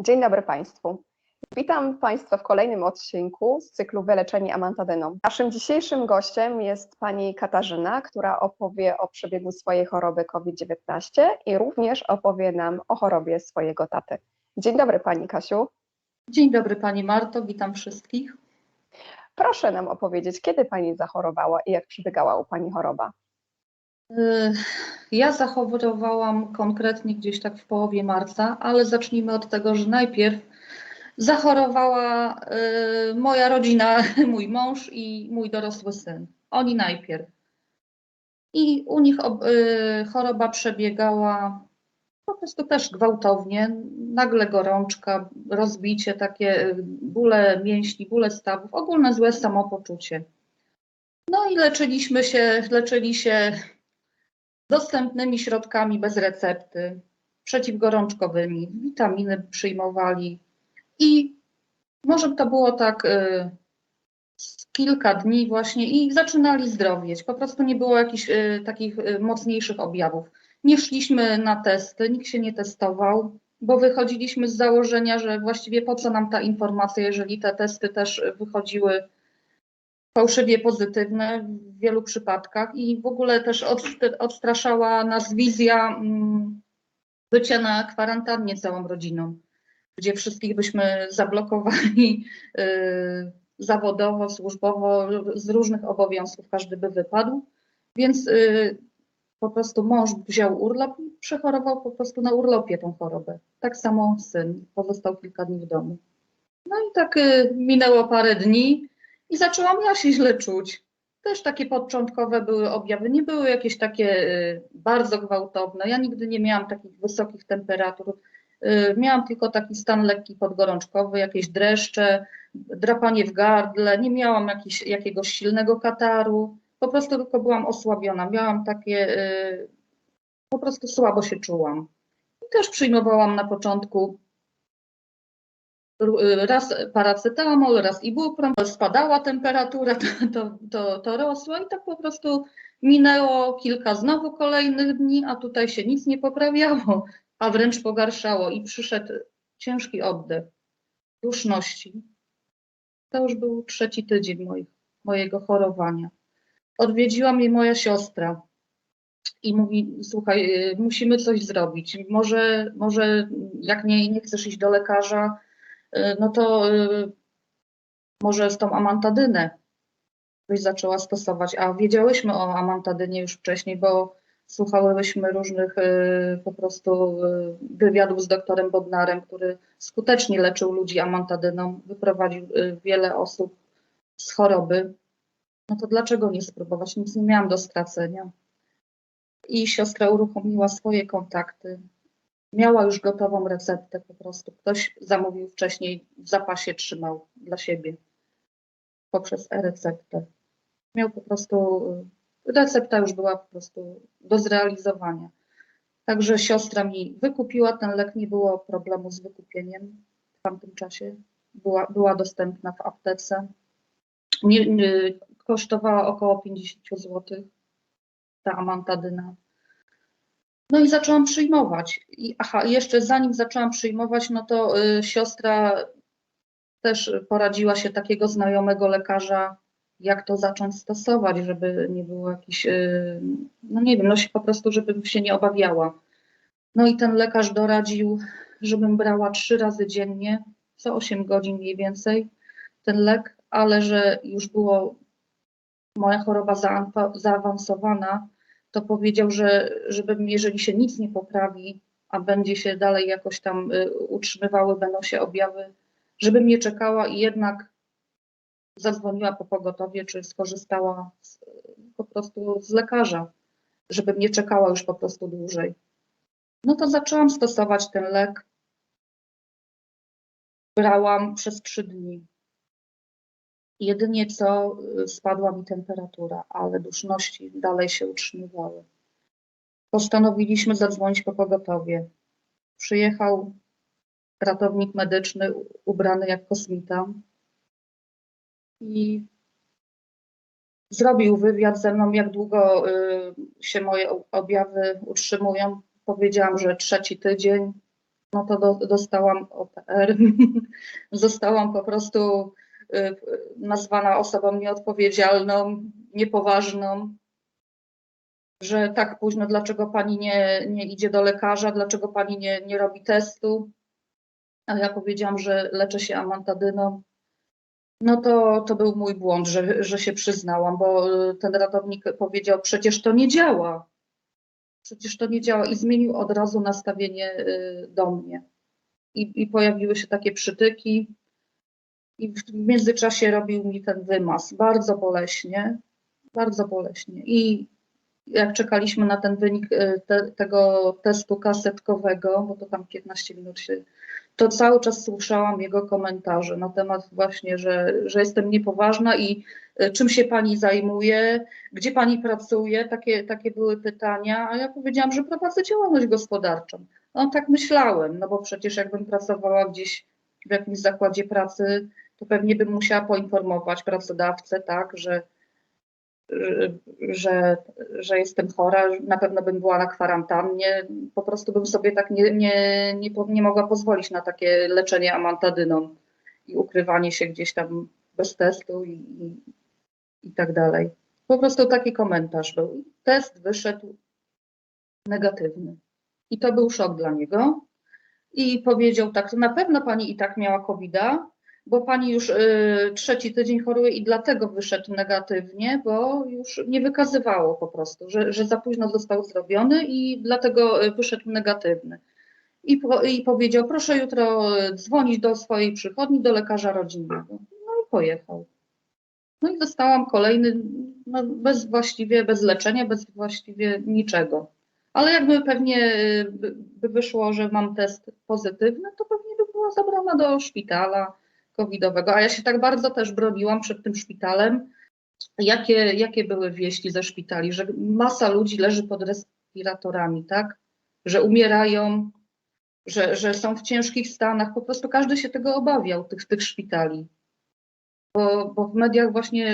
Dzień dobry Państwu. Witam Państwa w kolejnym odcinku z cyklu Wyleczeni amantadyną. Naszym dzisiejszym gościem jest pani Katarzyna, która opowie o przebiegu swojej choroby COVID-19 i również opowie nam o chorobie swojego taty. Dzień dobry Pani Kasiu. Dzień dobry Pani Marto, witam wszystkich. Proszę nam opowiedzieć, kiedy Pani zachorowała i jak przebiegała u Pani choroba. Y, Ja zachorowałam konkretnie gdzieś tak w połowie marca, ale zacznijmy od tego, że najpierw zachorowała y, moja rodzina, mój mąż i mój dorosły syn. Oni najpierw. I u nich y, choroba przebiegała po prostu też gwałtownie. Nagle gorączka, rozbicie, takie bóle mięśni, bóle stawów, ogólne złe samopoczucie. No i leczyliśmy się, leczyli się dostępnymi środkami bez recepty, przeciwgorączkowymi, witaminy przyjmowali i może to było tak y, kilka dni właśnie i zaczynali zdrowieć. Po prostu nie było jakichś y, takich y, mocniejszych objawów. Nie szliśmy na testy, nikt się nie testował, bo wychodziliśmy z założenia, że właściwie po co nam ta informacja, jeżeli te testy też wychodziły fałszywie pozytywne w wielu przypadkach i w ogóle też odst- odstraszała nas wizja mm, bycia na kwarantannie całą rodziną, gdzie wszystkich byśmy zablokowali y, zawodowo, służbowo, z różnych obowiązków każdy by wypadł, więc y, po prostu mąż wziął urlop i przechorował po prostu na urlopie tą chorobę. Tak samo syn pozostał kilka dni w domu. No i tak y, minęło parę dni, i zaczęłam ja się źle czuć. Też takie początkowe były objawy, nie były jakieś takie y, bardzo gwałtowne. Ja nigdy nie miałam takich wysokich temperatur. Y, miałam tylko taki stan lekki podgorączkowy, jakieś dreszcze, drapanie w gardle, nie miałam jakiegoś silnego kataru. Po prostu tylko byłam osłabiona. Miałam takie, y, po prostu słabo się czułam. I też przyjmowałam na początku raz paracetamol, raz ibuprofen, spadała temperatura, to, to, to, to rosło i tak po prostu minęło kilka znowu kolejnych dni, a tutaj się nic nie poprawiało, a wręcz pogarszało i przyszedł ciężki oddech, duszności. To już był trzeci tydzień moich, mojego chorowania. Odwiedziła mnie moja siostra i mówi, słuchaj, y, musimy coś zrobić, może, może jak nie, nie chcesz iść do lekarza, y, no to y, może z tą amantadynę byś zaczęła stosować. A wiedziałyśmy o amantadynie już wcześniej, bo słuchałyśmy różnych y, po prostu y, wywiadów z doktorem Bodnarem, który skutecznie leczył ludzi amantadyną, wyprowadził y, wiele osób z choroby. No to dlaczego nie spróbować? Nic nie miałam do stracenia. I siostra uruchomiła swoje kontakty, miała już gotową receptę po prostu. Ktoś zamówił wcześniej, w zapasie trzymał dla siebie poprzez e-receptę. Miał po prostu, y, recepta już była po prostu do zrealizowania. Także siostra mi wykupiła ten lek, nie było problemu z wykupieniem w tamtym czasie. Była, była dostępna w aptece. Nie, nie, kosztowała około 50 zł ta amantadyna. No i zaczęłam przyjmować. I, aha, jeszcze zanim zaczęłam przyjmować, no to y, siostra też poradziła się takiego znajomego lekarza, jak to zacząć stosować, żeby nie było jakiś, y, no nie wiem, no się po prostu, żebym się nie obawiała. No i ten lekarz doradził, żebym brała trzy razy dziennie, co 8 godzin mniej więcej, ten lek, ale że już było moja choroba zaawansowana, to powiedział, że żebym, jeżeli się nic nie poprawi, a będzie się dalej jakoś tam y, utrzymywały, będą się objawy, żebym nie czekała i jednak zadzwoniła po pogotowie, czy skorzystała z, po prostu z lekarza, żebym nie czekała już po prostu dłużej. No to zaczęłam stosować ten lek. Brałam przez trzy dni. Jedynie co y, spadła mi temperatura, ale duszności dalej się utrzymywały. Postanowiliśmy zadzwonić po pogotowie. Przyjechał ratownik medyczny ubrany jak kosmita i zrobił wywiad ze mną, jak długo y, się moje objawy utrzymują. Powiedziałam, że trzeci tydzień. no to do, dostałam OPR. Zostałam po prostu nazwana osobą nieodpowiedzialną, niepoważną, że tak późno, dlaczego pani nie, nie idzie do lekarza, dlaczego pani nie, nie robi testu. A ja powiedziałam, że leczę się amantadyną. No to, to był mój błąd, że, że się przyznałam, bo y, ten ratownik powiedział, przecież to nie działa. Przecież to nie działa i zmienił od razu nastawienie y, do mnie. I, i pojawiły się takie przytyki i w międzyczasie robił mi ten wymaz bardzo boleśnie, bardzo boleśnie. I jak czekaliśmy na ten wynik y, te, tego testu kasetkowego, bo to tam 15 minut się, to cały czas słyszałam jego komentarze na temat właśnie, że, że jestem niepoważna i y, czym się pani zajmuje, gdzie pani pracuje, takie, takie były pytania, a ja powiedziałam, że prowadzę działalność gospodarczą. No tak myślałem, no bo przecież jakbym pracowała gdzieś w jakimś zakładzie pracy, to pewnie bym musiała poinformować pracodawcę, tak, że, że, że jestem chora, na pewno bym była na kwarantannie, po prostu bym sobie tak nie, nie, nie, nie mogła pozwolić na takie leczenie amantadyną i ukrywanie się gdzieś tam bez testu i, i, i tak dalej. Po prostu taki komentarz był. Test wyszedł negatywny. I to był szok dla niego. I powiedział tak, na pewno pani i tak miała covid bo pani już y, trzeci tydzień choruje i dlatego wyszedł negatywnie, bo już nie wykazywało po prostu, że, że za późno został zrobiony i dlatego y, wyszedł negatywny. I, po, I powiedział, proszę jutro y, dzwonić do swojej przychodni, do lekarza rodzinnego. No i pojechał. No i dostałam kolejny, no bez właściwie, bez leczenia, bez właściwie niczego. Ale jakby pewnie y, by, wyszło, że mam test pozytywny, to pewnie by była zabrana do szpitala covidowego. A ja się tak bardzo też broniłam przed tym szpitalem. Jakie, jakie były wieści ze szpitali? Że masa ludzi leży pod respiratorami, tak? Że umierają, że, że są w ciężkich stanach. Po prostu każdy się tego obawiał, tych, tych szpitali. Bo, bo w mediach właśnie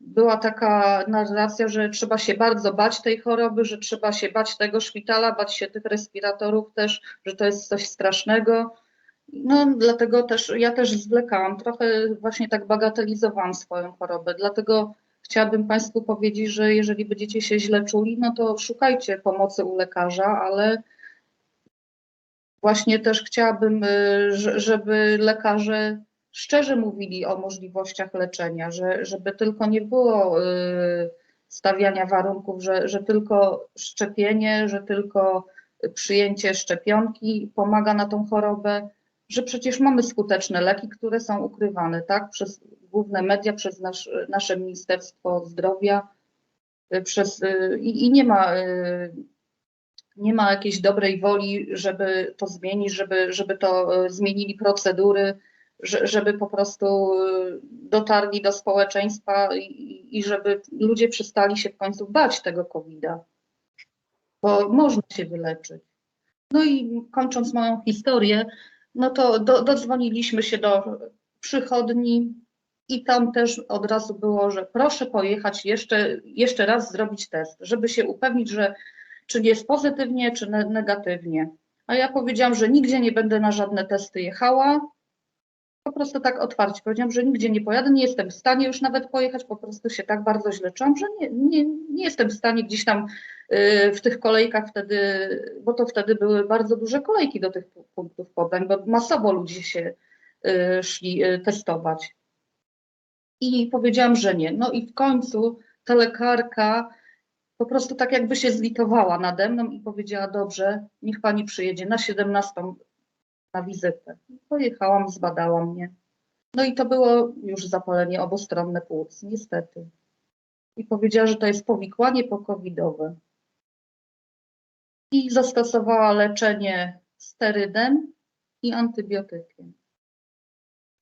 była taka narracja, że trzeba się bardzo bać tej choroby, że trzeba się bać tego szpitala, bać się tych respiratorów też, że to jest coś strasznego. No, dlatego też ja też zwlekałam, trochę właśnie tak bagatelizowałam swoją chorobę. Dlatego chciałabym Państwu powiedzieć, że jeżeli będziecie się źle czuli, no to szukajcie pomocy u lekarza, ale właśnie też chciałabym, y, że- żeby lekarze szczerze mówili o możliwościach leczenia, że, żeby tylko nie było y, stawiania warunków, że, że tylko szczepienie, że tylko przyjęcie szczepionki pomaga na tą chorobę, że przecież mamy skuteczne leki, które są ukrywane, tak, przez główne media, przez nasz, nasze Ministerstwo Zdrowia, y, przez, y, i, i nie ma, y, nie ma jakiejś dobrej woli, żeby to zmienić, żeby, żeby to zmienili procedury, że- żeby po prostu dotarli do społeczeństwa i, i żeby ludzie przestali się w końcu bać tego COVID-a, bo można się wyleczyć. No i kończąc moją historię, no to do, dodzwoniliśmy się do przychodni i tam też od razu było, że proszę pojechać jeszcze, jeszcze raz zrobić test, żeby się upewnić, że czy jest pozytywnie, czy ne- negatywnie. A ja powiedziałam, że nigdzie nie będę na żadne testy jechała. Po prostu tak otwarcie powiedziałam, że nigdzie nie pojadę, nie jestem w stanie już nawet pojechać, po prostu się tak bardzo źle czułam, że nie, nie, nie jestem w stanie gdzieś tam y, w tych kolejkach wtedy, bo to wtedy były bardzo duże kolejki do tych pu- punktów podań, bo masowo ludzie się y, szli y, testować. I powiedziałam, że nie. No i w końcu ta lekarka po prostu tak jakby się zlitowała nade mną i powiedziała, dobrze, niech pani przyjedzie na 17 na wizytę. Pojechałam, zbadała mnie. No i to było już zapalenie obustronne płuc, niestety. I powiedziała, że to jest powikłanie pokowidowe. I zastosowała leczenie sterydem i antybiotykiem.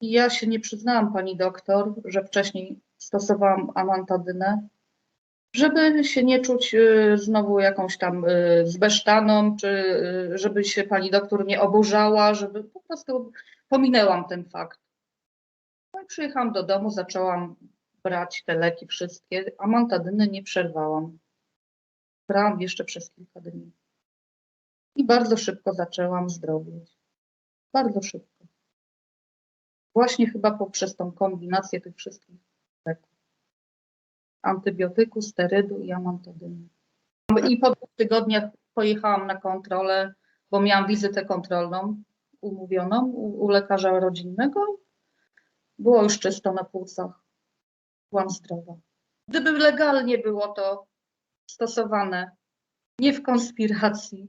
I ja się nie przyznałam, pani doktor, że wcześniej stosowałam amantadynę, żeby się nie czuć y, znowu jakąś tam y, zbesztaną, czy y, żeby się pani doktor nie oburzała, żeby po prostu pominęłam ten fakt. No i przyjechałam do domu, zaczęłam brać te leki wszystkie, amantadyny nie przerwałam. Brałam jeszcze przez kilka dni. I bardzo szybko zaczęłam zdrowieć. Bardzo szybko. Właśnie chyba poprzez tą kombinację tych wszystkich leków. Antybiotyku, sterydu i amantadyny. I po dwóch tygodniach pojechałam na kontrolę, bo miałam wizytę kontrolną umówioną u, u lekarza rodzinnego. Było już czysto na płucach. Byłam zdrowa. Gdyby legalnie było to stosowane, nie w konspiracji,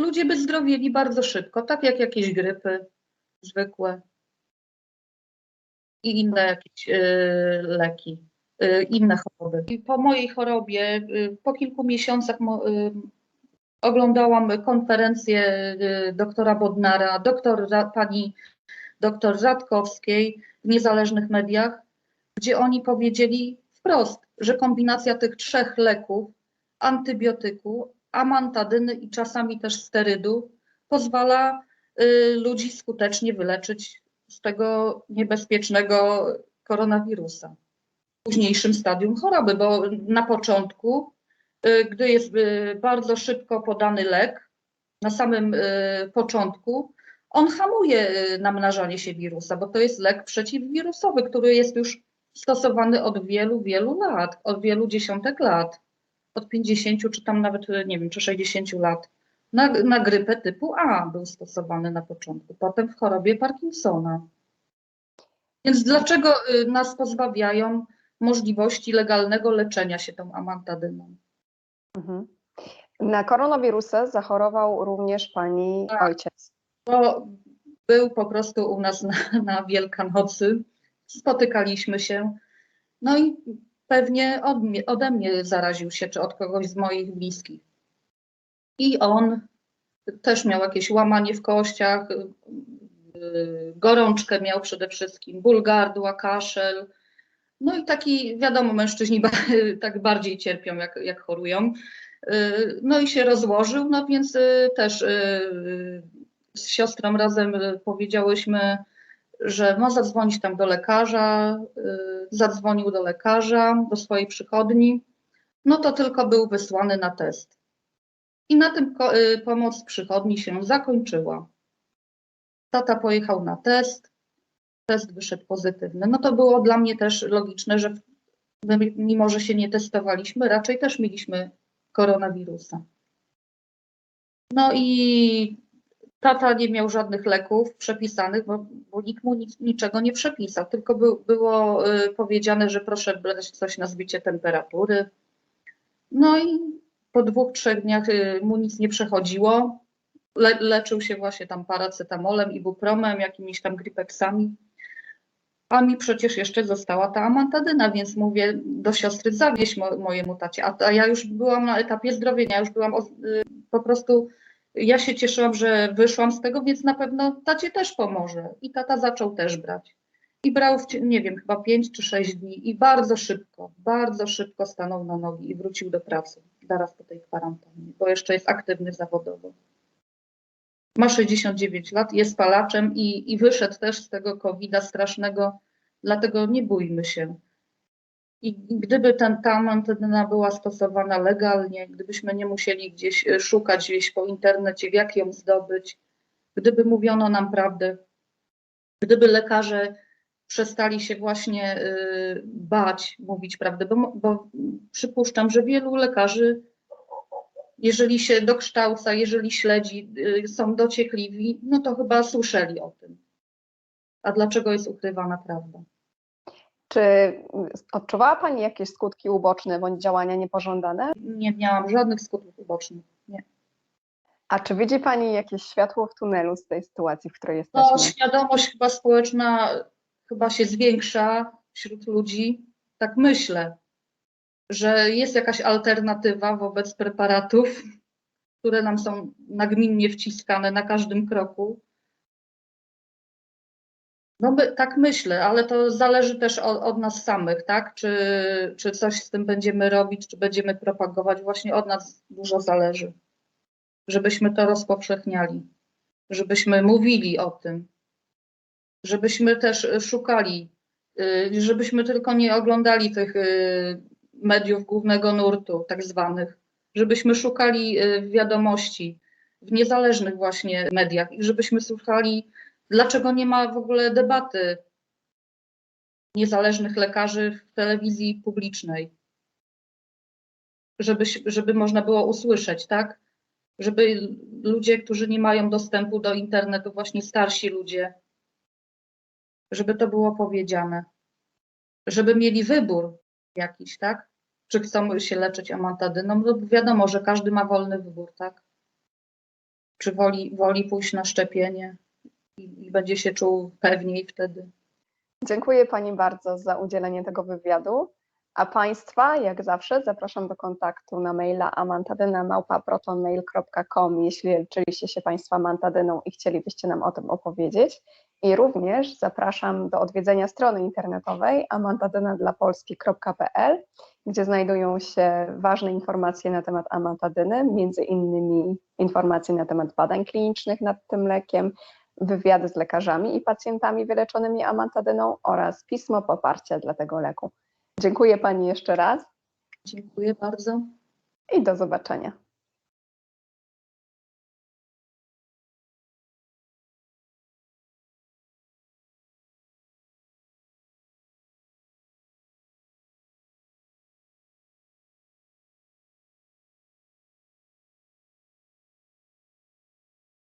ludzie by zdrowieli bardzo szybko, tak jak jakieś grypy zwykłe i inne jakieś y, leki, inne choroby. Po mojej chorobie, y, po kilku miesiącach y, oglądałam konferencję y, doktora Bodnara, doktor, pani doktor Rzadkowskiej w niezależnych mediach, gdzie oni powiedzieli wprost, że kombinacja tych trzech leków, antybiotyku, amantadyny i czasami też sterydu, pozwala y, ludzi skutecznie wyleczyć z tego niebezpiecznego koronawirusa późniejszym stadium choroby, bo na początku, y, gdy jest y, bardzo szybko podany lek, na samym y, początku, on hamuje namnażanie się wirusa, bo to jest lek przeciwwirusowy, który jest już stosowany od wielu, wielu lat, od wielu dziesiątek lat, od 50 czy tam nawet, nie wiem, czy 60 lat. Na, na grypę typu A był stosowany na początku, potem w chorobie Parkinsona. Więc dlaczego nas pozbawiają możliwości legalnego leczenia się tą amantadyną? Mhm. Na koronawirusa zachorował również pani Tak. ojciec. bo był po prostu u nas na, na Wielkanocy, spotykaliśmy się, no i pewnie od mnie, ode mnie zaraził się, czy od kogoś z moich bliskich. I on też miał jakieś łamanie w kościach, y, gorączkę miał przede wszystkim, ból gardła, kaszel. No i taki, wiadomo, mężczyźni tak bardziej cierpią, jak, jak chorują. Y, No i się rozłożył, no więc y, też y, z siostrą razem powiedziałyśmy, że ma zadzwonić tam do lekarza. Zadzwonił do lekarza, do swojej przychodni. No to tylko był wysłany na test. I na tym pomoc przychodni się zakończyła. Tata pojechał na test, test wyszedł pozytywny. No to było dla mnie też logiczne, że my, mimo że się nie testowaliśmy, raczej też mieliśmy koronawirusa. No i tata nie miał żadnych leków przepisanych, bo, bo nikt mu nic, niczego nie przepisał, tylko by, było y, powiedziane, że proszę brać coś na zbicie temperatury. No i po dwóch, trzech dniach y, mu nic nie przechodziło. Le, leczył się właśnie tam paracetamolem, ibupromem, jakimiś tam gripeksami. A mi przecież jeszcze została ta amantadyna, więc mówię do siostry, zawieź mo, mojemu tacie. A, a ja już byłam na etapie zdrowienia, już byłam y, po prostu, ja się cieszyłam, że wyszłam z tego, więc na pewno tacie też pomoże. I tata zaczął też brać. I brał, w, nie wiem, chyba 5 czy 6 dni i bardzo szybko, bardzo szybko stanął na nogi i wrócił do pracy zaraz po tej kwarantannie, bo jeszcze jest aktywny zawodowo. Ma 69 lat, jest palaczem i, i wyszedł też z tego COVID-a strasznego, dlatego nie bójmy się. I gdyby ten, ta amantadyna była stosowana legalnie, gdybyśmy nie musieli gdzieś e, szukać gdzieś po internecie, jak ją zdobyć, gdyby mówiono nam prawdę, gdyby lekarze przestali się właśnie y, bać mówić prawdę, bo, bo przypuszczam, że wielu lekarzy, jeżeli się dokształca, jeżeli śledzi, y, są dociekliwi, no to chyba słyszeli o tym. A dlaczego jest ukrywana prawda? Czy odczuwała pani jakieś skutki uboczne bądź działania niepożądane? Nie miałam żadnych skutków ubocznych. Nie. A czy widzi pani jakieś światło w tunelu z tej sytuacji, w której No, jesteśmy? świadomość chyba społeczna chyba się zwiększa wśród ludzi. Tak myślę, że jest jakaś alternatywa wobec preparatów, które nam są nagminnie wciskane na każdym kroku. No tak myślę, ale to zależy też od, od nas samych, tak? Czy, czy coś z tym będziemy robić, czy będziemy propagować. Właśnie od nas dużo zależy, żebyśmy to rozpowszechniali, żebyśmy mówili o tym, żebyśmy też szukali, y, żebyśmy tylko nie oglądali tych y, mediów głównego nurtu, tak zwanych, żebyśmy szukali y, wiadomości w niezależnych właśnie mediach i żebyśmy słuchali, dlaczego nie ma w ogóle debaty niezależnych lekarzy w telewizji publicznej. Żeby, żeby można było usłyszeć, tak? Żeby ludzie, którzy nie mają dostępu do internetu, właśnie starsi ludzie, żeby to było powiedziane. Żeby mieli wybór jakiś, tak? Czy chcą się leczyć amantadyną? No wiadomo, że każdy ma wolny wybór, tak? Czy woli, woli pójść na szczepienie i, i będzie się czuł pewniej wtedy. Dziękuję Pani bardzo za udzielenie tego wywiadu. A Państwa, jak zawsze, zapraszam do kontaktu na maila amantadyna.protonmail.com, jeśli leczyliście się Państwo amantadyną i chcielibyście nam o tym opowiedzieć. I również zapraszam do odwiedzenia strony internetowej amantadynadlapolski.pl, gdzie znajdują się ważne informacje na temat amantadyny, między innymi informacje na temat badań klinicznych nad tym lekiem, wywiady z lekarzami i pacjentami wyleczonymi amantadyną oraz pismo poparcia dla tego leku. Dziękuję Pani jeszcze raz Dziękuję bardzo. i do zobaczenia.